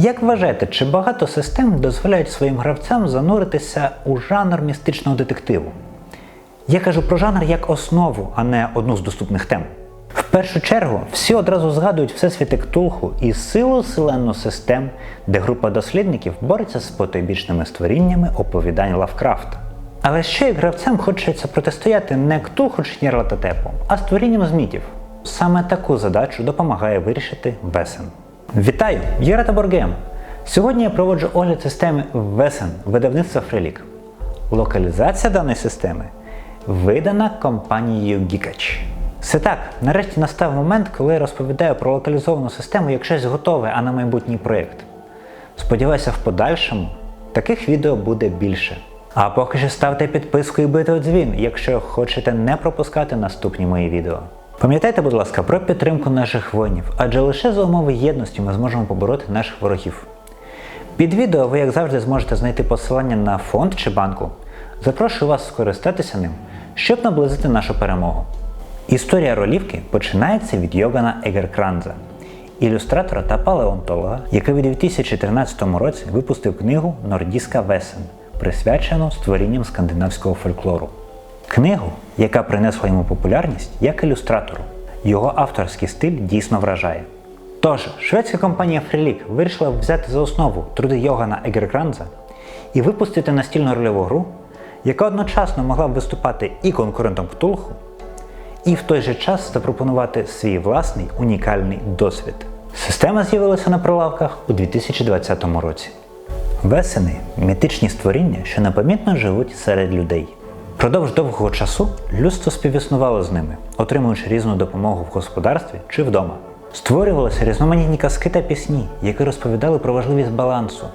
Як вважаєте, чи багато систем дозволяють своїм гравцям зануритися у жанр містичного детективу? Я кажу про жанр як основу, а не одну з доступних тем. В першу чергу всі одразу згадують всесвіти Ктулху і силу селенну систем, де група дослідників бореться з потойбічними створіннями оповідань Лавкрафта. Але ще як гравцям хочеться протистояти не Ктулху чи Нєрлатотепу, а створінням з мітів. Саме таку задачу допомагає вирішити Весен. Вітаю! Я Рата Боргем. Сьогодні я проводжу огляд системи Весен видавництва Фрелік. Локалізація даної системи видана компанією Geekatch. Все так, нарешті настав момент, коли я розповідаю про локалізовану систему як щось готове, а не майбутній проєкт. Сподіваюся, в подальшому таких відео буде більше. А поки що ставте підписку і бити у дзвін, якщо хочете не пропускати наступні мої відео. Пам'ятайте, будь ласка, про підтримку наших воїнів, адже лише за умови єдності ми зможемо побороти наших ворогів. Під відео ви, як завжди, зможете знайти посилання на фонд чи банку. Запрошую вас скористатися ним, щоб наблизити нашу перемогу. Історія ролівки починається від Йогана Егеркранза, ілюстратора та палеонтолога, який у 2013 році випустив книгу Нордіска Весен, присвячену створінням скандинавського фольклору. Книгу, яка принесла йому популярність як ілюстратору. Його авторський стиль дійсно вражає. Тож, шведська компанія Freelik вирішила взяти за основу труди Йогана Егеркранза і випустити настільну рольову гру, яка одночасно могла б виступати і конкурентом Ктулху, і в той же час запропонувати свій власний унікальний досвід. Система з'явилася на прилавках у 2020 році. Весени мітичні створіння, що непомітно живуть серед людей. Продовж довгого часу людство співіснувало з ними, отримуючи різну допомогу в господарстві чи вдома. Створювалися різноманітні казки та пісні, які розповідали про важливість балансу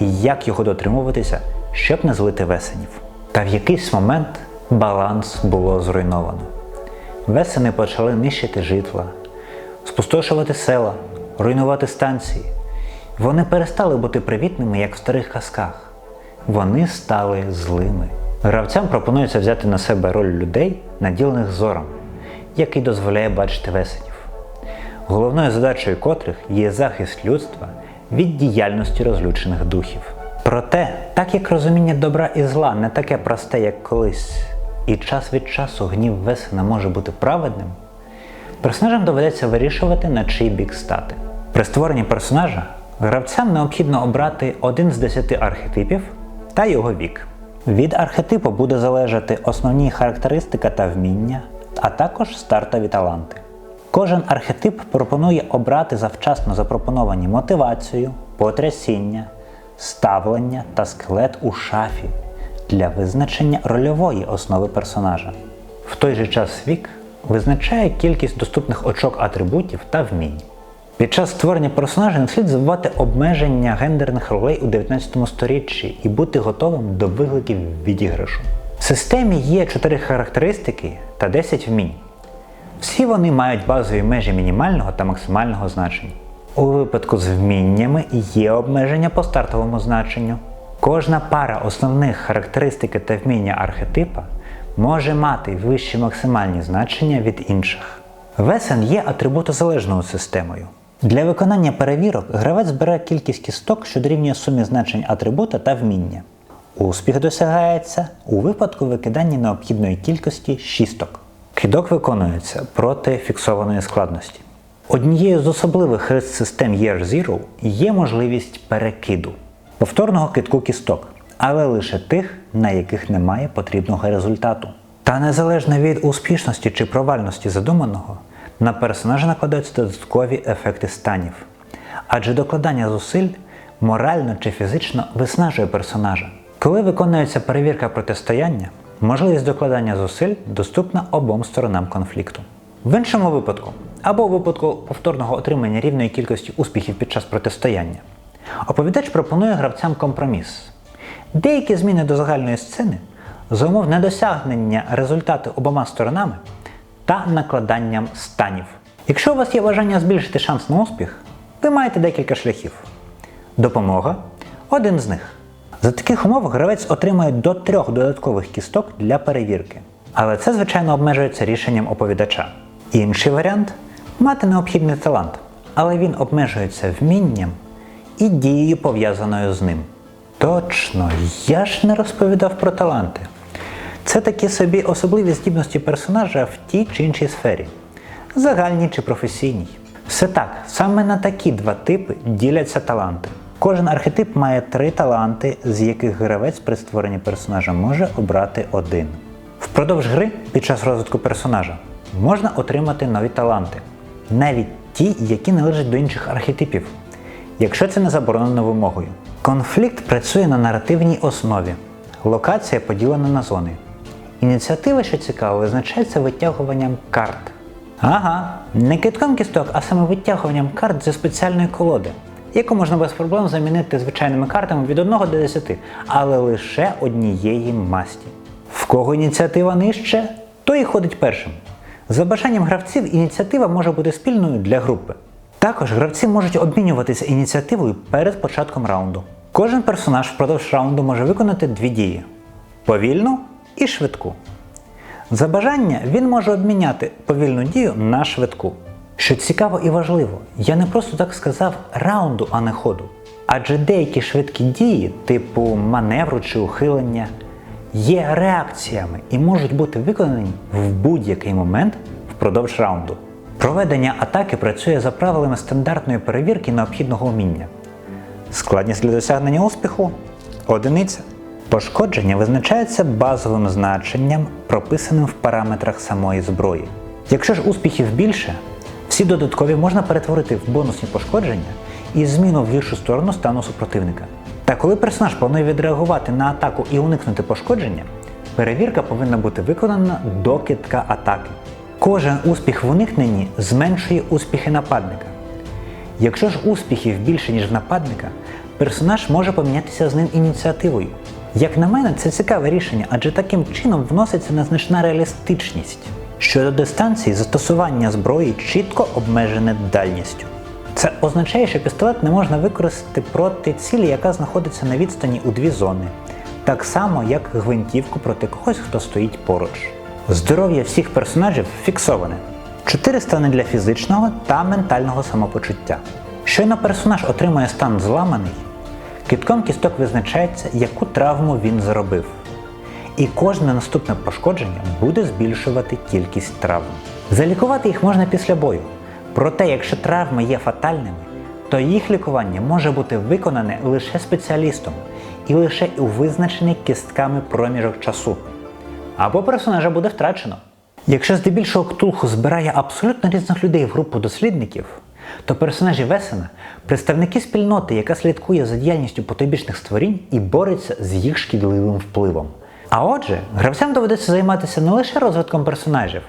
і як його дотримуватися, щоб не злити весенів. Та в якийсь момент баланс було зруйновано. Весени почали нищити житла, спустошувати села, руйнувати станції. Вони перестали бути привітними, як в старих казках. Вони стали злими. Гравцям пропонується взяти на себе роль людей, наділених зором, який дозволяє бачити весенів, головною задачею котрих є захист людства від діяльності розлючених духів. Проте, так як розуміння добра і зла не таке просте, як колись, і час від часу гнів Весена може бути праведним, персонажам доведеться вирішувати, на чий бік стати. При створенні персонажа гравцям необхідно обрати один з десяти архетипів та його вік. Від архетипу буде залежати основні характеристика та вміння, а також стартові таланти. Кожен архетип пропонує обрати завчасно запропоновані мотивацію, потрясіння, ставлення та скелет у шафі для визначення рольової основи персонажа. В той же час вік визначає кількість доступних очок атрибутів та вмінь. Під час створення персонажа не слід забувати обмеження гендерних ролей у 19 сторіччі і бути готовим до викликів відіграшу. В системі є 4 характеристики та 10 вмінь. Всі вони мають базові межі мінімального та максимального значення. У випадку з вміннями є обмеження по стартовому значенню. Кожна пара основних характеристики та вміння архетипа може мати вищі максимальні значення від інших. Весен є атрибутозалежною системою. Для виконання перевірок гравець бере кількість кісток, що дорівнює сумі значень атрибута та вміння. Успіх досягається у випадку викидання необхідної кількості шісток. Кидок виконується проти фіксованої складності. Однією з особливих рис систем Year Zero є можливість перекиду, повторного кидку кісток, але лише тих, на яких немає потрібного результату. Та незалежно від успішності чи провальності задуманого, на персонажа накладаються додаткові ефекти станів. Адже докладання зусиль морально чи фізично виснажує персонажа. Коли виконується перевірка протистояння, можливість докладання зусиль доступна обом сторонам конфлікту. В іншому випадку, або у випадку повторного отримання рівної кількості успіхів під час протистояння, оповідач пропонує гравцям компроміс. Деякі зміни до загальної сцени за умов недосягнення результату обома сторонами та накладанням станів. Якщо у вас є бажання збільшити шанс на успіх, ви маєте декілька шляхів. Допомога один з них. За таких умов гравець отримує до трьох додаткових кісток для перевірки. Але це, звичайно, обмежується рішенням оповідача. Інший варіант мати необхідний талант, але він обмежується вмінням і дією пов'язаною з ним. Точно, я ж не розповідав про таланти. Це такі собі особливі здібності персонажа в тій чи іншій сфері, загальній чи професійній. Все так, саме на такі два типи діляться таланти. Кожен архетип має три таланти, з яких гравець при створенні персонажа може обрати один. Впродовж гри під час розвитку персонажа можна отримати нові таланти, навіть ті, які належать до інших архетипів, якщо це не заборонено вимогою. Конфлікт працює на наративній основі. Локація поділена на зони. Ініціатива, що цікаво, визначається витягуванням карт. Ага, не китком кісток, а саме витягуванням карт зі спеціальної колоди, яку можна без проблем замінити звичайними картами від 1 до 10, але лише однієї масті. В кого ініціатива нижче, той і ходить першим. За бажанням гравців ініціатива може бути спільною для групи. Також гравці можуть обмінюватися ініціативою перед початком раунду. Кожен персонаж впродовж раунду може виконати дві дії: повільну і швидку. За бажання він може обміняти повільну дію на швидку. Що цікаво і важливо, я не просто так сказав раунду, а не ходу. Адже деякі швидкі дії, типу маневру чи ухилення, є реакціями і можуть бути виконані в будь-який момент впродовж раунду. Проведення атаки працює за правилами стандартної перевірки необхідного вміння. Складність для досягнення успіху одиниця. Пошкодження визначається базовим значенням, прописаним в параметрах самої зброї. Якщо ж успіхів більше, всі додаткові можна перетворити в бонусні пошкодження і зміну в гіршу сторону стану супротивника. Та коли персонаж планує відреагувати на атаку і уникнути пошкодження, перевірка повинна бути виконана до китка атаки. Кожен успіх в уникненні зменшує успіхи нападника. Якщо ж успіхів більше, ніж в нападника, персонаж може помінятися з ним ініціативою. Як на мене, це цікаве рішення, адже таким чином вноситься незначна реалістичність. Щодо дистанції, застосування зброї чітко обмежене дальністю. Це означає, що пістолет не можна використати проти цілі, яка знаходиться на відстані у дві зони, так само як гвинтівку проти когось, хто стоїть поруч. Здоров'я всіх персонажів фіксоване. 4 стани для фізичного та ментального самопочуття. Щойно персонаж отримує стан зламаний, китком кісток визначається, яку травму він заробив. І кожне наступне пошкодження буде збільшувати кількість травм. Залікувати їх можна після бою. Проте, якщо травми є фатальними, то їх лікування може бути виконане лише спеціалістом і лише у визначений кістками проміжок часу. Або персонажа буде втрачено. Якщо здебільшого Ктулху збирає абсолютно різних людей в групу дослідників, то персонажі Весена представники спільноти, яка слідкує за діяльністю потойбічних створінь і бореться з їх шкідливим впливом. А отже, гравцям доведеться займатися не лише розвитком персонажів,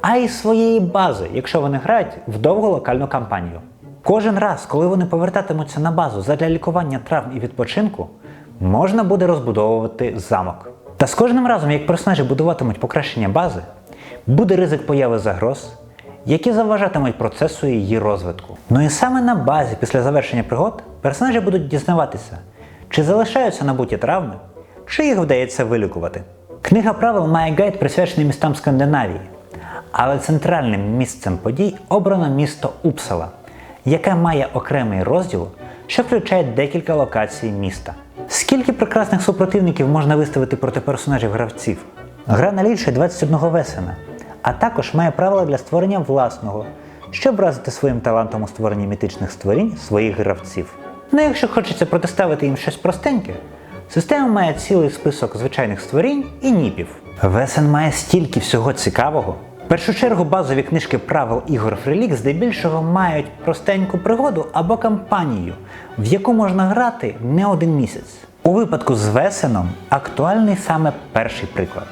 а й своєї бази, якщо вони грають в довгу локальну кампанію. Кожен раз, коли вони повертатимуться на базу задля лікування травм і відпочинку, можна буде розбудовувати замок. Та з кожним разом, як персонажі будуватимуть покращення бази, буде ризик появи загроз, які заважатимуть процесу її розвитку. Ну і саме на базі після завершення пригод персонажі будуть дізнаватися, чи залишаються набуті травми, чи їх вдається вилікувати. Книга правил має гайд присвячений містам Скандинавії, але центральним місцем подій обрано місто Упсала, яке має окремий розділ, що включає декілька локацій міста. Скільки прекрасних супротивників можна виставити проти персонажів гравців? Гра налічує 21 весена, а також має правила для створення власного, щоб вразити своїм талантом у створенні мітичних створінь своїх гравців. Ну якщо хочеться протиставити їм щось простеньке, система має цілий список звичайних створінь і ніпів. Весен має стільки всього цікавого. В першу чергу базові книжки правил ігор Фрелік здебільшого мають простеньку пригоду або кампанію, в яку можна грати не один місяць. У випадку з Весеном актуальний саме перший приклад.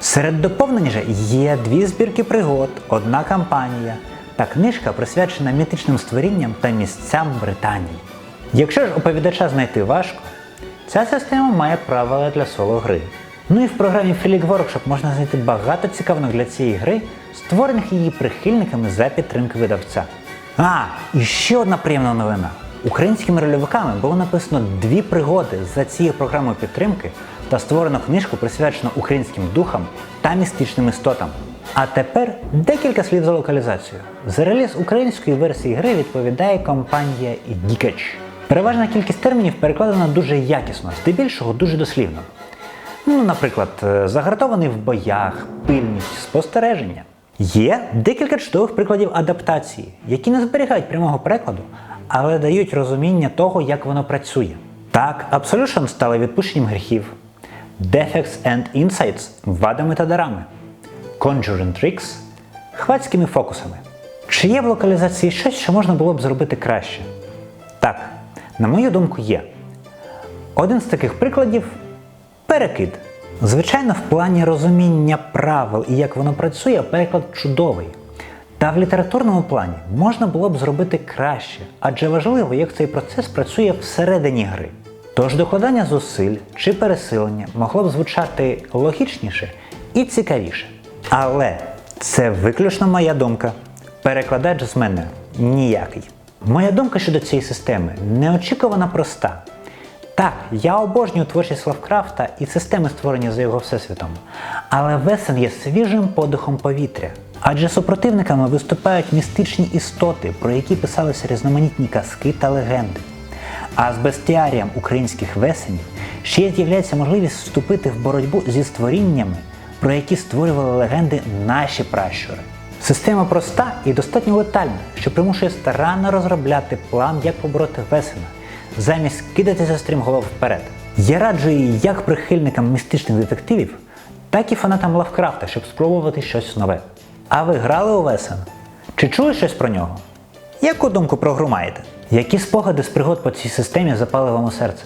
Серед доповнень же є дві збірки пригод, одна кампанія та книжка присвячена мітичним створінням та місцям Британії. Якщо ж оповідача знайти важко, ця система має правила для соло гри. Ну і в програмі Freelik Workshop можна знайти багато цікавих для цієї гри, створених її прихильниками за підтримки видавця. А, і ще одна приємна новина. Українськими рольовиками було написано дві пригоди за цією програмою підтримки та створено книжку, присвячену українським духам та містичним істотам. А тепер декілька слів за локалізацію. За реліз української версії гри відповідає компанія Geekage. Переважна кількість термінів перекладена дуже якісно, здебільшого дуже дослівно. Ну, наприклад, е, загартований в боях, пильність, спостереження. Є декілька чудових прикладів адаптації, які не зберігають прямого перекладу, але дають розуміння того, як воно працює. Так, Absolution стали відпущенням гріхів, Defects and Insights вадами та дарами, Conjuring Tricks хвацькими фокусами. Чи є в локалізації щось, що можна було б зробити краще? Так, на мою думку, є. Один з таких прикладів перекид. Звичайно, в плані розуміння правил і як воно працює, переклад чудовий. Та в літературному плані можна було б зробити краще, адже важливо, як цей процес працює всередині гри. Тож докладання зусиль чи пересилення могло б звучати логічніше і цікавіше. Але це виключно моя думка. Перекладач з мене ніякий. Моя думка щодо цієї системи неочікувано проста. Так, я обожнюю творчість Лавкрафта і системи, створені за його всесвітом. Але Весен є свіжим подихом повітря. Адже супротивниками виступають містичні істоти, про які писалися різноманітні казки та легенди. А з бестіарієм українських весенів ще з'являється можливість вступити в боротьбу зі створіннями, про які створювали легенди наші пращури. Система проста і достатньо летальна, що примушує старанно розробляти план, як побороти весена, замість кидатися стрімголов вперед. Я раджу її як прихильникам містичних детективів, так і фанатам Лавкрафта, щоб спробувати щось нове. А ви грали у Весен? Чи чули щось про нього? Яку думку про гру маєте? Які спогади з пригод по цій системі запали вам у серце?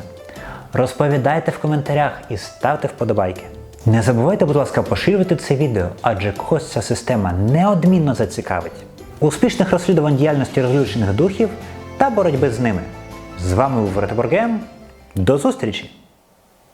Розповідайте в коментарях і ставте вподобайки. Не забувайте, будь ласка, поширювати це відео, адже когось ця система неодмінно зацікавить. Успішних розслідувань діяльності розлючених духів та боротьби з ними. З вами був Ретеборгем. До зустрічі!